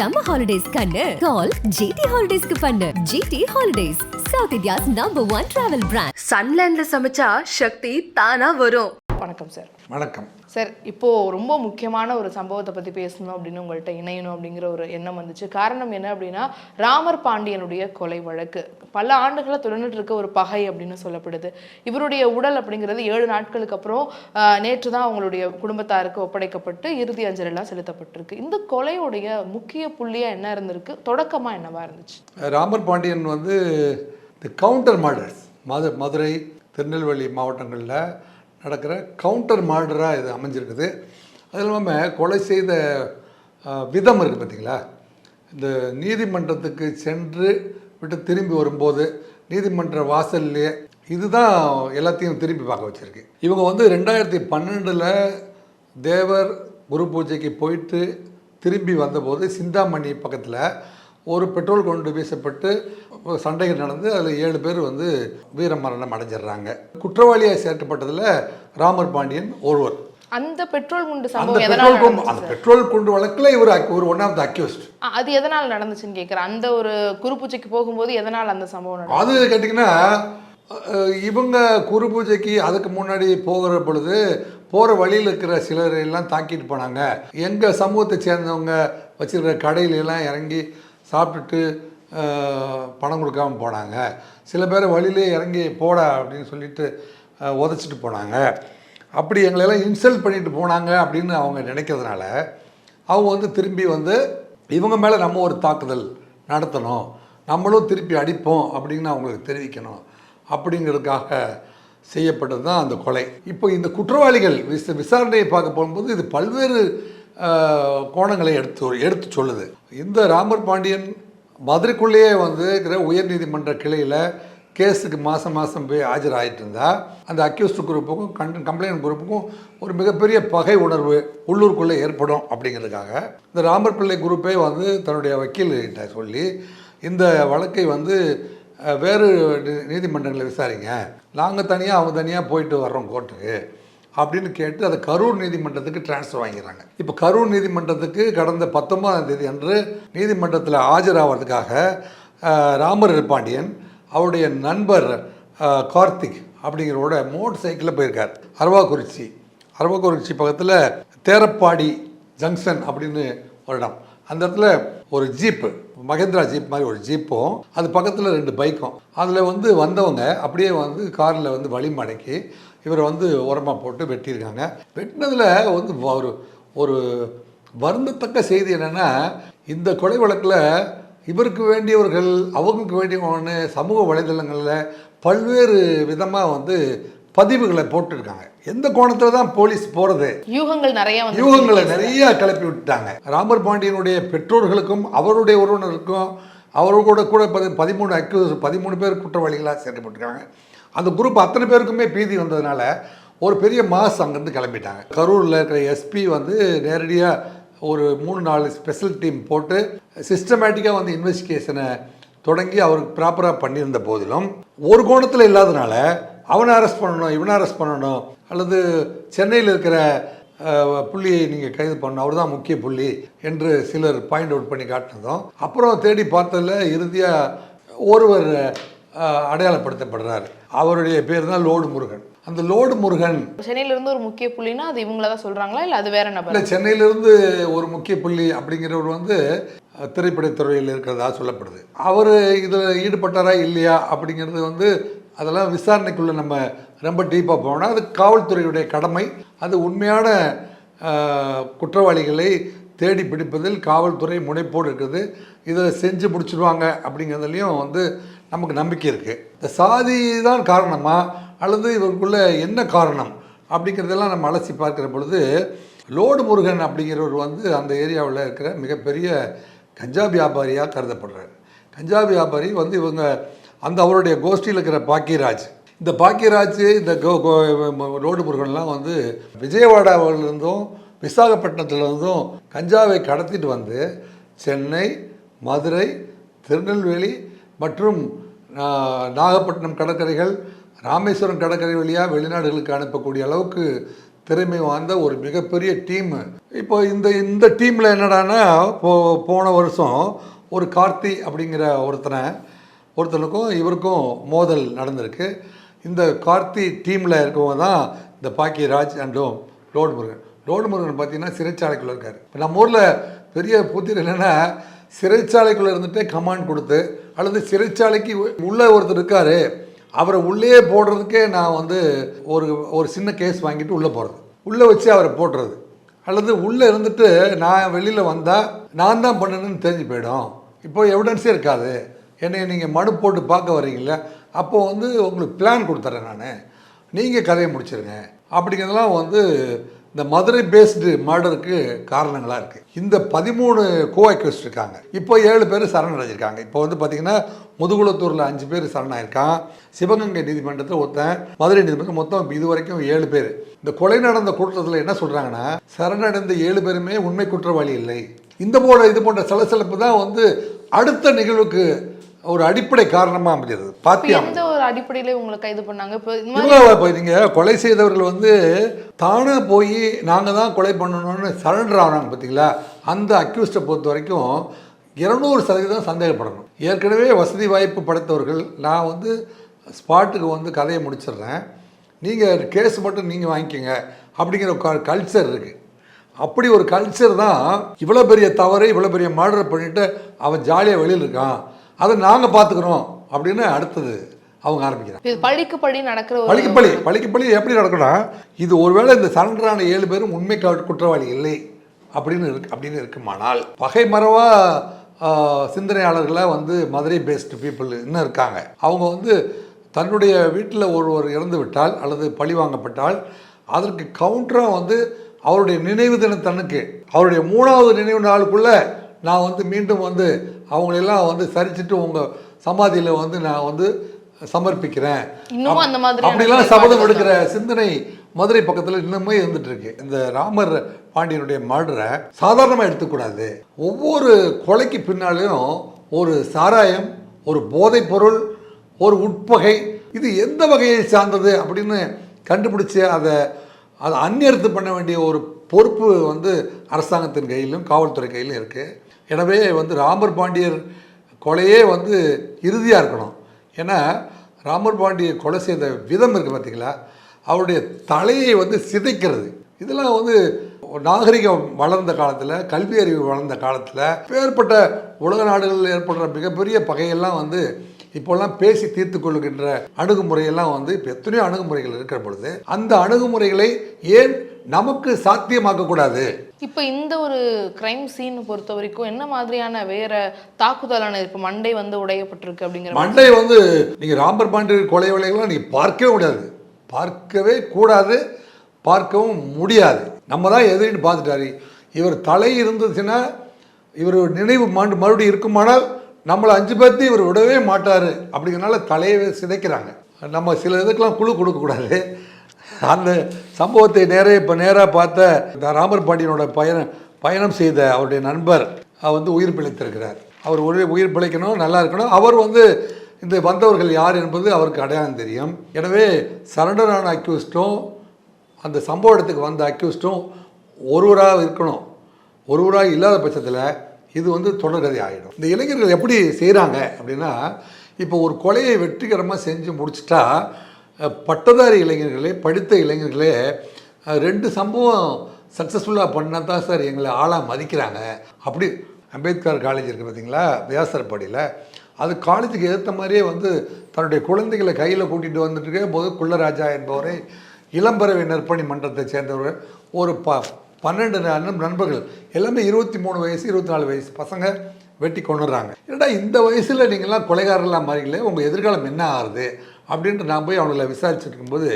Summer holidays கண்ணு. கால் GT ஹாலிடேஸ்க்கு பண்ணு. GT holidays south India's number one travel brand சன்லேண்ட்ல சமைச்சா சக்தி தானா வரும். வணக்கம் சார் வணக்கம். சார் இப்போ ரொம்ப முக்கியமான ஒரு சம்பவத்தை பத்தி பேசணும் அப்படின்னு உங்கள்கிட்ட இணையணும் அப்படிங்கிற ஒரு எண்ணம் வந்துச்சு. காரணம் என்ன அப்படின்னா ராமர் பாண்டியனுடைய கொலை வழக்கு. பல ஆண்டுகளா தொடர்ந்துட்டு இருக்க ஒரு பகை அப்படின்னு சொல்லப்படுது. இவருடைய உடல் அப்படிங்கிறது ஏழு நாட்களுக்கு அப்புறம் நேற்று தான் அவங்களுடைய குடும்பத்தாருக்கு ஒப்படைக்கப்பட்டு இறுதி அஞ்சல் எல்லாம் செலுத்தப்பட்டிருக்கு. இந்த கொலையுடைய முக்கிய புள்ளியா என்ன இருந்திருக்கு? தொடக்கமா என்னவா இருந்துச்சு? ராமர் பாண்டியன் வந்து இந்த கவுண்டர் மர்டர்ஸ் மது மதுரை திருநெல்வேலி மாவட்டங்களில் நடக்கிற கவுண்டர் மார்டராக இது அமைஞ்சிருக்குது. அது இல்லாமல் கொலை செய்த விதம் இருக்குது பார்த்தீங்களா இந்த நீதிமன்றத்துக்கு சென்று விட்டு திரும்பி வரும்போது நீதிமன்ற வாசல்லையே இதுதான் எல்லாத்தையும் திரும்பி பார்க்க வச்சுருக்கு. இவங்க வந்து ரெண்டாயிரத்தி பன்னெண்டில் தேவர் குரு பூஜைக்கு போயிட்டு திரும்பி வந்தபோது சிந்தாமணி பக்கத்தில் ஒரு பெட்ரோல் கொண்டு வீசப்பட்டு சண்டைகள் நடந்து அதில் ஏழு பேர் வந்து வீரமரணம் அடைஞ்சிடுறாங்க. குற்றவாளியாக சேர்க்கப்பட்டதில் ராமர் பாண்டியன் ஒருவர். அந்த பெட்ரோல் குண்டு சம்பவம் எதனால அந்த பெட்ரோல் குண்டு வழக்கில் இவர் ஒரு ஒன் ஆஃப் த அக்யூஸ்ட் அது எதனால நடந்துச்சுன்னு கேக்குறேன். அந்த ஒரு குருப்பூஜைக்கு போகும்போது எதனால அந்த சம்பவம் அது கேட்டிங்கன்னா இவங்க குரு பூஜைக்கு அதுக்கு முன்னாடி போகிற பொழுது போகிற வழியில் இருக்கிற சிலர் எல்லாம் தாக்கிட்டு போனாங்க. எங்கள் சமூகத்தை சேர்ந்தவங்க வச்சிருக்கிற கடையில எல்லாம் இறங்கி சாப்பிட்டுட்டு பணம் கொடுக்காம போனாங்க. சில பேர் வழியிலே இறங்கி போடா அப்படின்னு சொல்லிட்டு உதச்சிட்டு உதைச்சிட்டு போனாங்க. அப்படி எங்களெல்லாம் இன்சல்ட் பண்ணிட்டு போனாங்க அப்படின்னு அவங்க நினைக்கிறதுனால அவங்க வந்து திரும்பி வந்து இவங்க மேலே நம்ம ஒரு தாக்குதல் நடத்தணும். நம்மளும் திருப்பி அடிப்போம் அப்படின்னு அவங்களுக்கு தெரிவிக்கணும். அப்படிங்கிறதுக்காக செய்யப்பட்டது தான் அந்த கொலை. இப்போ இந்த குற்றவாளிகள் விச விசாரணையை பார்க்க போகும்போது இது பல்வேறு கோணங்களை எடுத்து எடுத்து சொல்லுது. இந்த ராமர் பாண்டியன் மதுரைக்குள்ளேயே வந்து இருக்கிற உயர்நீதிமன்ற கிளையில் கேஸுக்கு மாதம் மாதம் போய் ஆஜராகிட்டு இருந்தா அந்த அக்யூஸ்ட் குரூப்புக்கும் கண் கம்ப்ளைண்ட் குரூப்புக்கும் ஒரு மிகப்பெரிய பகை உணர்வு உள்ளூருக்குள்ளே ஏற்படும் அப்படிங்கிறதுக்காக இந்த ராமர் பிள்ளை குரூப்பே வந்து தன்னுடைய வக்கீல்கிட்ட சொல்லி இந்த வழக்கை வந்து வேறு நீதிமன்றங்களை விசாரிங்க. நாங்கள் தனியாக அவங்க தனியாக போயிட்டு வர்றோம் கோர்ட்டுக்கு. அப்படின்னு கேட்டு அதை கரூர் நீதிமன்றத்துக்கு டிரான்ஸ்ஃபர் வாங்கிறாங்க இப்போ கரூர் நீதிமன்றத்துக்கு கடந்த பத்தொன்பதாம் தேதி அன்று நீதிமன்றத்தில் ஆஜராகிறதுக்காக ராமர் பாண்டியன் அவருடைய நண்பர் கார்த்திக் அப்படிங்கிறவோட மோட்டர் சைக்கிளில் போயிருக்கார். அரவாக்குறிச்சி. அரவாக்குறிச்சி பக்கத்தில் தேரப்பாடி ஜங்ஷன் அப்படின்னு ஒரு இடம். அந்த இடத்துல ஒரு ஜீப்பு மகேந்திரா ஜீப் மாதிரி ஒரு ஜீப்பும் அது பக்கத்தில் ரெண்டு பைக்கும் அதில் வந்து வந்தவங்க அப்படியே வந்து காரில் வந்து வழி மடக்கி இவரை வந்து உரமாக போட்டு வெட்டியிருக்காங்க. வெட்டினதில் வந்து ஒரு ஒரு வருந்தத்தக்க செய்தி என்னென்னா இந்த கொலை வழக்கில் இவருக்கு வேண்டியவர்கள் அவங்களுக்கு வேண்டியவங்கன்னு சமூக வலைதளங்களில் பல்வேறு விதமாக வந்து பதிவுகளை போட்டிருக்காங்க. எந்த கோணத்தில் தான் போலீஸ் போகிறது யூகங்கள் நிறைய யூகங்களை நிறைய கிளப்பி விட்டுட்டாங்க. ராமர் பாண்டியனுடைய பெற்றோர்களுக்கும் அவருடைய உறவினருக்கும் அவரோட கூட பதி பதிமூணு அக்யூஸ் பதிமூணு பேர் குற்றவாளிகளாக சேர்க்கப்பட்டிருக்காங்க. அந்த குரூப் அத்தனை பேருக்குமே பீதி வந்ததுனால ஒரு பெரிய மாஸ் அங்கேருந்து கிளம்பிட்டாங்க. கரூரில் இருக்கிற எஸ்பி வந்து நேரடியாக ஒரு மூணு நாலு ஸ்பெஷல் டீம் போட்டு சிஸ்டமேட்டிக்காக வந்து இன்வெஸ்டிகேஷனை தொடங்கி அவருக்கு ப்ராப்பராக பண்ணியிருந்த போதிலும் ஒரு கோணத்தில் இல்லாதனால அவனை அரெஸ்ட் பண்ணணும் இவனை அரெஸ்ட் பண்ணணும் அல்லது சென்னையில் இருக்கிற புள்ளியை நீங்கள் கைது பண்ணணும் அவர் தான் முக்கிய புள்ளி என்று சிலர் பாயிண்ட் அவுட் பண்ணி காட்டினதும் அப்புறம் தேடி பார்த்ததில் இறுதியாக ஒருவர் அடையாளப்படுத்தப்படுறாரு. அவருடைய பேர் தான் லோடு முருகன். அந்த லோடு முருகன் சென்னையில இருந்து ஒரு முக்கிய புள்ளினா அது இவங்கள தான் சொல்றாங்களா? இல்ல அது வேற நபர்? இல்லை சென்னையிலிருந்து ஒரு முக்கிய புள்ளி அப்படிங்கிறவர் வந்து திரைப்படத்துறையில் இருக்கிறதா சொல்லப்படுது. அவர் இதில் ஈடுபட்டாரா இல்லையா அப்படிங்கிறது வந்து அதெல்லாம் விசாரணைக்குள்ளே நம்ம ரொம்ப டீப்பாக போனால் அது காவல்துறையுடைய கடமை. அது உண்மையான குற்றவாளிகளை தேடி பிடிப்பதில் காவல்துறை முனைப்போடு இருக்குது. இதில் செஞ்சு முடிச்சிடுவாங்க அப்படிங்கிறதுலையும் வந்து நமக்கு நம்பிக்கை இருக்குது இந்த சாதி தான் காரணமா? அல்லது இவருக்குள்ள என்ன காரணம்? அப்படிங்கிறதெல்லாம் நம்ம அலசி பார்க்குற பொழுது லோடு முருகன் அப்படிங்கிறவர் வந்து அந்த ஏரியாவில் இருக்கிற மிகப்பெரிய கஞ்சா வியாபாரியாக கருதப்படுறாரு. கஞ்சா வியாபாரி வந்து இவங்க அந்த அவருடைய கோஷ்டியில் இருக்கிற பாக்கியராஜ். இந்த பாக்கியராஜ் இந்த கோ கோ- லோடு முருகன்லாம் வந்து விஜயவாடாவிலிருந்தும் விசாகப்பட்டினத்துலேருந்தும் கஞ்சாவை கடத்திட்டு வந்து சென்னை மதுரை திருநெல்வேலி மற்றும் நாகப்பட்டினம் கடற்கரைகள் ராமேஸ்வரம் கடற்கரை வழியாக வெளிநாடுகளுக்கு அனுப்பக்கூடிய அளவுக்கு திறமை வாய்ந்த ஒரு மிகப்பெரிய டீம் இப்போ இந்த இந்த டீமில் என்னடான்னா போ போன வருஷம் ஒரு கார்த்தி அப்படிங்கிற ஒருத்தனை ஒருத்தனுக்கும் இவருக்கும் மோதல் நடந்திருக்கு. இந்த கார்த்தி டீமில் இருக்கவங்க தான் இந்த பாக்கியராஜ் அண்டும் லோடு முருகன். லோடு முருகன் பார்த்தீங்கன்னா சிறைச்சாலைக்குள்ளே இருக்கார். இப்போ நம்ம ஊரில் பெரிய புத்திர என்னென்னா சிறைச்சாலைக்குள்ளே இருந்துகிட்டே கமாண்ட் கொடுத்து அல்லது சிறைச்சாலைக்கு உள்ளே ஒருத்தர் இருக்கார் அவரை உள்ளே போடுறதுக்கே நான் வந்து ஒரு ஒரு சின்ன கேஸ் வாங்கிட்டு உள்ளே போகிறது உள்ளே வச்சு அவரை போடுறது. அல்லது உள்ளே இருந்துட்டு நான் வெளியில் வந்தால் நான் தான் பண்ணணும்னு தெரிஞ்சு போயிடும். இப்போ எவிடன்ஸே இருக்காது. என்னை நீங்கள் மனு போட்டு பார்க்க வரீங்களே அப்போது வந்து உங்களுக்கு பிளான் கொடுத்துட்றேன் நான். நீங்கள் கதையை முடிச்சிருங்க. அப்படிங்கிறதெல்லாம் வந்து இந்த மதுரை பேஸ்டு மர்டருக்கு காரணங்களாக இருக்குது இந்த பதிமூணு கோ அக்யூஸ்ட் இருக்காங்க இப்போ ஏழு பேர் சரணடைஞ்சிருக்காங்க இப்போ வந்து பார்த்தீங்கன்னா முதுகுளத்தூரில் அஞ்சு பேர் சரணாயிருக்கான் சிவகங்கை நீதிமன்றத்தில் ஒருத்தன் மதுரை நீதிமன்றம் மொத்தம் இது வரைக்கும் ஏழு பேர். இந்த கொலை நடந்த கூட்டத்தில் என்ன சொல்கிறாங்கன்னா சரணடைந்த ஏழு பேருமே உண்மை குற்றவாளி இல்லை. இந்த போல இது போன்ற சலசலப்பு தான் வந்து அடுத்த நிகழ்வுக்கு ஒரு அடிப்படை காரணமாக அமைஞ்சது. இப்ப பாத்தியா? அடிப்படையில உங்களை கைது பண்ணாங்க. இப்போ இந்த இப்போ நீங்கள் கொலை செய்தவர்கள் வந்து தானே போய் நாங்கள் தான் கொலை பண்ணணும்னு சரண்டர் ஆனாங்க பார்த்தீங்களா அந்த அக்யூஸ்டை பொறுத்த வரைக்கும் இருநூறு சதவீதம் சந்தேகப்படணும். ஏற்கனவே வசதி வாய்ப்பு படைத்தவர்கள் நான் வந்து ஸ்பாட்டுக்கு வந்து கதையை முடிச்சிடுறேன். நீங்கள் கேஸ் மட்டும் நீங்கள் வாங்கிக்கோங்க அப்படிங்கிற கல்ச்சர் இருக்குது அப்படி ஒரு கல்ச்சர் தான் இவ்வளோ பெரிய தவறு இவ்வளோ பெரிய மர்டர் பண்ணிவிட்டு அவன் ஜாலியாக வெளியில் இருக்கான். அதை நாங்கள் பார்த்துக்குறோம் அப்படின்னு அடுத்தது அவங்க ஆரம்பிக்கிறாங்க. இது பழிக்கு பழி நடக்கிற பழிக்கு பழி பழிக்கு பழி எப்படி நடக்கும்னா இது ஒருவேளை இந்த சரண்டரான ஏழு பேரும் உண்மை குற்றவாளி இல்லை அப்படின்னு இருக்கு அப்படின்னு இருக்குமானால் பகை மறவா சிந்தனையாளர்களாக வந்து மதுரை பேஸ்டு பீப்புள் இன்னும் இருக்காங்க. அவங்க வந்து தன்னுடைய வீட்டில் ஒருவர் இறந்து விட்டால் அல்லது பழி வாங்கப்பட்டால் அதற்கு கவுண்டராக வந்து அவருடைய நினைவு தினத்தன்னுக்கு அவருடைய மூணாவது நினைவு நாளுக்குள்ளே நான் வந்து மீண்டும் வந்து அவங்களெல்லாம் வந்து சரிச்சிட்டு உங்கள் சமாதியில் வந்து நான் வந்து சமர்ப்பிக்கிறேன். அப்படிலாம் சபதம். எடுக்கிற சிந்தனை மதுரை பக்கத்தில் இன்னுமே இருந்துட்டு இருக்கு இந்த ராமர் பாண்டியனுடைய மர்டரை சாதாரணமாக எடுத்துக்கூடாது. ஒவ்வொரு கொலைக்கு பின்னாலேயும் ஒரு சாராயம் ஒரு போதைப் பொருள் ஒரு உட்பகை இது எந்த வகையை சார்ந்தது அப்படின்னு கண்டுபிடிச்சு அதை அதை அந்நியர்த்து பண்ண வேண்டிய ஒரு பொறுப்பு வந்து அரசாங்கத்தின் கையிலும் காவல்துறை கையிலும் இருக்குது எனவே வந்து ராமர் பாண்டியர் கொலையே வந்து இறுதியாக இருக்கணும். ஏன்னா ராமர் பாண்டியை கொலை செய்த விதம் இருக்குது பார்த்தீங்களா அவருடைய தலையை வந்து சிதைக்கிறது. இதெல்லாம் வந்து நாகரிகம் வளர்ந்த காலத்தில் கல்வி அறிவு வளர்ந்த காலத்தில் வேறுபட்ட உலக நாடுகளில் ஏற்படுற மிகப்பெரிய பகையெல்லாம் வந்து இப்போல்லாம் பேசி தீர்த்து கொள்கின்ற அணுகுமுறையெல்லாம் வந்து இப்போ எத்தனையோ அணுகுமுறைகள் இருக்கிற பொழுது அந்த அணுகுமுறைகளை ஏன் நமக்கு சாத்தியமாக்கக்கூடாது. இப்போ இந்த ஒரு கிரைம் சீன் பொறுத்த வரைக்கும் என்ன மாதிரியான வேற தாக்குதலான இப்போ மண்டை வந்து உடையப்பட்டிருக்கு அப்படிங்கிற. மண்டை வந்து நீங்கள் ராம்பர் பாண்டிய கொலை வலைகள்லாம் நீங்கள் பார்க்கவே முடியாது. பார்க்கவே கூடாது பார்க்கவும் முடியாது. நம்ம தான் எதிரின்னு பார்த்துட்டாரு. இவர் தலை இருந்துச்சுன்னா இவர் நினைவு மாண்டு மறுபடியும் இருக்குமானால் நம்மளை அஞ்சு பேர்த்து இவர் விடவே மாட்டார். அப்படிங்கிறனால தலையை சிதைக்கிறாங்க. நம்ம சில இதுக்கெல்லாம் குழு கொடுக்கக்கூடாது. அந்த சம்பவத்தை நேரே இப்போ நேராக பார்த்த இந்த ராமர் பாண்டியனோட பயணம் பயணம் செய்த அவருடைய நண்பர் அவர் வந்து உயிர் பிழைத்திருக்கிறார். அவர் ஒரு உயிர் பிழைக்கணும் நல்லா இருக்கணும். அவர் வந்து இந்த வந்தவர்கள் யார் என்பது அவருக்கு அடையாளம் தெரியும். எனவே சரண்டரான அக்யூஸ்டும் அந்த சம்பவ இடத்துக்கு வந்த அக்யூஸ்டும் ஒருவராக இருக்கணும். ஒருவராக இல்லாத பட்சத்தில் இது வந்து தொடர்கதை ஆகிடும் இந்த இளைஞர்கள் எப்படி செய்கிறாங்க அப்படின்னா இப்போ ஒரு கொலையை வெற்றிகரமாக செஞ்சு முடிச்சிட்டா பட்டதாரி இளைஞர்களே படித்த இளைஞர்களே ரெண்டு சம்பவம் சக்ஸஸ்ஃபுல்லாக பண்ணால் தான் சார் எங்களை ஆளாக மதிக்கிறாங்க. அப்படி அம்பேத்கர் காலேஜ் இருக்குது பார்த்தீங்களா வியாசர்பாடியில் அது காலேஜுக்கு ஏற்ற மாதிரியே வந்து தன்னுடைய குழந்தைகளை கையில் கூட்டிகிட்டு வந்துட்டு இருக்க. போது குள்ளராஜா என்பவரை இளம்பறவை நற்பணி மன்றத்தை சேர்ந்தவர். ஒரு ப பன்னெண்டு நண்பர்கள். எல்லாமே இருபத்தி மூணு வயசு இருபத்தி நாலு வயசு பசங்க வெட்டி கொண்டுறாங்க. ஏன்னா இந்த வயசில் நீங்கள்லாம் கொலைகாரர்களாக மாறிங்களே உங்கள் எதிர்காலம் என்ன ஆகுது அப்படின்ட்டு நான் போய் அவங்கள விசாரிச்சுட்டு இருக்கும்போது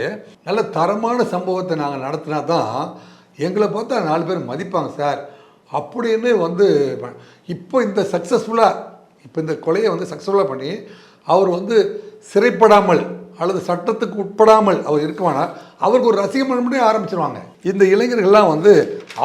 நல்ல தரமான சம்பவத்தை நாங்கள் நடத்தினா தான் எங்களை பார்த்தா நாலு பேர் மதிப்பாங்க சார். அப்படின்னு வந்து இப்போ இந்த சக்ஸஸ்ஃபுல்லாக இப்போ இந்த கொலையை வந்து சக்ஸஸ்ஃபுல்லாக பண்ணி அவர் வந்து சிறைப்படாமல் அல்லது சட்டத்துக்கு உட்படாமல் அவர் இருக்குமானால் அவருக்கு ஒரு ரசிக மன்றமே ஆரம்பிச்சிருவாங்க. இந்த இளைஞர்கள்லாம் வந்து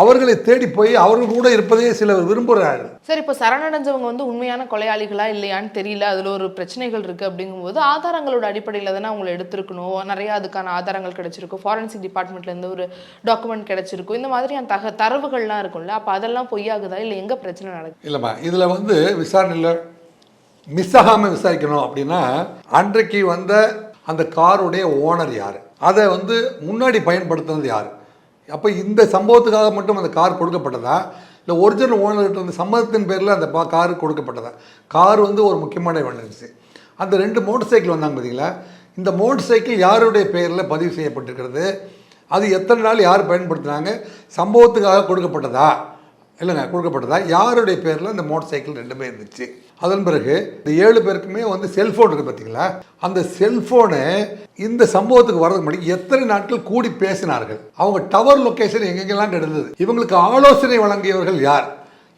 அவர்களை தேடி போய் அவர்கள் கூட இருப்பதே சிலர் விரும்புகிறார்கள். சார் இப்போ சரணடைஞ்சவங்க வந்து உண்மையான கொலையாளிகளா இல்லையான்னு தெரியல. அதுல ஒரு பிரச்சனைகள் இருக்கு அப்படிங்கும்போது ஆதாரங்களோட அடிப்படையில் தானே அவங்களை எடுத்திருக்கணும். நிறைய அதுக்கான ஆதாரங்கள் கிடைச்சிருக்கும். ஃபாரன்சிக் டிபார்ட்மெண்ட்ல இருந்து ஒரு டாக்குமெண்ட் கிடைச்சிருக்கும். இந்த மாதிரியான தக தரவுகள்லாம் இருக்கும்ல. அப்போ அதெல்லாம் பொய்யாகுதா? இல்லை எங்க பிரச்சனை நடக்குது? இல்லைம்மா இதில் வந்து விசாரணையில் மிஸ் ஆகாமல் விசாரிக்கணும் அப்படின்னா அன்றைக்கு வந்த அந்த காருடைய ஓனர் யார்? அதை வந்து முன்னாடி பயன்படுத்தினது யார்? அப்போ இந்த சம்பவத்துக்காக மட்டும் அந்த கார் கொடுக்கப்பட்டதா? இல்லை ஒரிஜினல் ஓனர்கிட்ட வந்து சம்மதத்தின் பேரில் அந்த பா கார் கொடுக்கப்பட்டதா? கார் வந்து ஒரு முக்கியமான எவிடன்ஸு அந்த ரெண்டு மோட்டர் சைக்கிள் வந்தாங்க பார்த்தீங்களா இந்த மோட்டர் சைக்கிள் யாருடைய பெயரில் பதிவு செய்யப்பட்டிருக்கிறது? அது எத்தனை நாள் யார் பயன்படுத்துனாங்க? சம்பவத்துக்காக கொடுக்கப்பட்டதா? இல்லைங்க கொடுக்கப்பட்டதா? யாருடைய பேரில் இந்த மோட்டர் சைக்கிள் ரெண்டுமே இருந்துச்சு? அதன் பிறகு இந்த ஏழு பேருக்குமே வந்து செல்ஃபோன் இருக்குது பார்த்தீங்களா அந்த செல்ஃபோனு இந்த சம்பவத்துக்கு வர்றதுக்கு முன்னாடி எத்தனை நாட்கள் கூடி பேசினார்கள்? அவங்க டவர் லொக்கேஷன் எங்கெங்கெல்லாம் கிடந்தது இவங்களுக்கு ஆலோசனை வழங்கியவர்கள் யார்?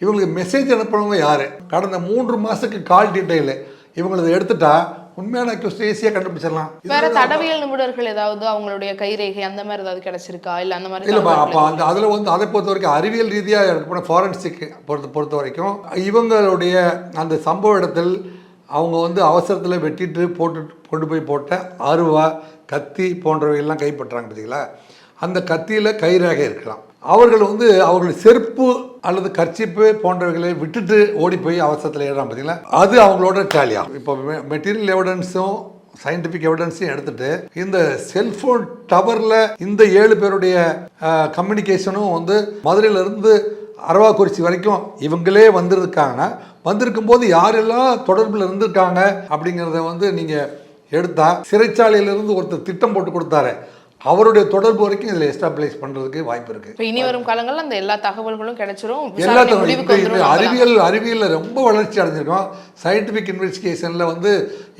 இவங்களுக்கு மெசேஜ் அனுப்புனவங்க யார்? கடந்த மூன்று மாதத்துக்கு கால் டீட்டெயிலு இவங்களது எடுத்துட்டா உண்மையான அக்யூஸ்ட் ஈஸியாக கண்டுபிடிச்சிடலாம். வேற தடவியல் நிபுணர்கள் ஏதாவது அவங்களுடைய கைரேகை அந்த மாதிரி ஏதாவது கிடைச்சிருக்கா? இல்ல அந்த மாதிரி இல்லைப்பா அப்போ அந்த அதில் வந்து அதை பொறுத்த வரைக்கும் அறிவியல் ரீதியாக எடுக்கப்போன ஃபாரன்சிக் பொறுத்த பொறுத்த வரைக்கும் இவங்களுடைய அந்த சம்பவ இடத்தில் அவங்க வந்து அவசரத்தில் வெட்டிட்டு போட்டு கொண்டு போய் போட்ட அருவா கத்தி போன்றவையெல்லாம் கைப்பற்றாங்க பார்த்தீங்களா அந்த கத்தியில் கைரேகை இருக்கலாம். அவர்கள் வந்து அவர்கள் செருப்பு அல்லது கர்ச்சிப்பு போன்றவைகளை விட்டுட்டு ஓடி போய் அவசரத்தில் ஏறான் பார்த்தீங்களா அது அவங்களோட டேலியா இப்போ மெட்டீரியல் எவிடன்ஸும் சயின்டிஃபிக் எவிடன்ஸையும் எடுத்துட்டு இந்த செல்போன் டவரில் இந்த ஏழு பேருடைய கம்யூனிகேஷனும் வந்து மதுரையிலிருந்து அரவாக்குறிச்சி வரைக்கும் இவங்களே வந்திருக்காங்கன்னா வந்திருக்கும் போது யாரெல்லாம் தொடர்பில் இருந்திருக்காங்க அப்படிங்கிறத வந்து நீங்கள் எடுத்தால் சிறைச்சாலையிலிருந்து ஒருத்தர் திட்டம் போட்டு கொடுத்தாரு. அவருடைய தொடர்பு வரைக்கும் இதில் எஸ்டாப்ளிஷ் பண்ணுறதுக்கு வாய்ப்பு இருக்குது இப்ப இனி வரும் காலங்கள்ல அந்த எல்லா தகவல்களும் கிடைச்சிரும். இப்போ வந்துரும் அறிவியல் அறிவியலில் ரொம்ப வளர்ச்சி அடைஞ்சிருக்கோம். சயின்டிஃபிக் இன்வெஸ்டிகேஷனில் வந்து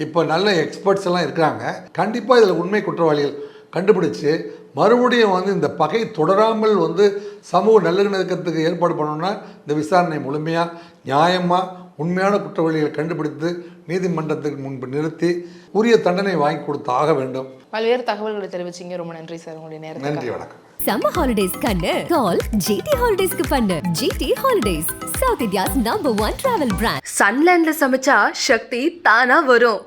இப்போ நல்ல எக்ஸ்பர்ட்ஸ் எல்லாம் இருக்கிறாங்க கண்டிப்பாக இதில் உண்மை குற்றவாளிகள் கண்டுபிடிச்சு மறுபடியும் வந்து இந்த பகை தொடராமல் வந்து சமூக நல்லிணக்கத்துக்கு ஏற்பாடு பண்ணணும்னா இந்த விசாரணை முழுமையாக நியாயமாக உண்மையான குற்றவாளிகளை கண்டுபிடித்து நீதிமன்றத்துக்கு முன்பு நிறுத்தி உரிய தண்டனை வாங்கி கொடுத்து ஆக வேண்டும். பல்வேறு தகவல்களை தெரிவிச்சீங்க. ரொம்ப நன்றி சார் உங்களுடைய நேரத்துக்கு. நன்றி வணக்கம். சம்மர் ஹாலிடேஸ் கண்ணு. கால் ஜிடி ஹாலிடேஸ்க்கு பண்ணு. GT holidays south India's number one travel brand சன்லேண்ட்ல சமைச்சா சக்தி தானா வரும்.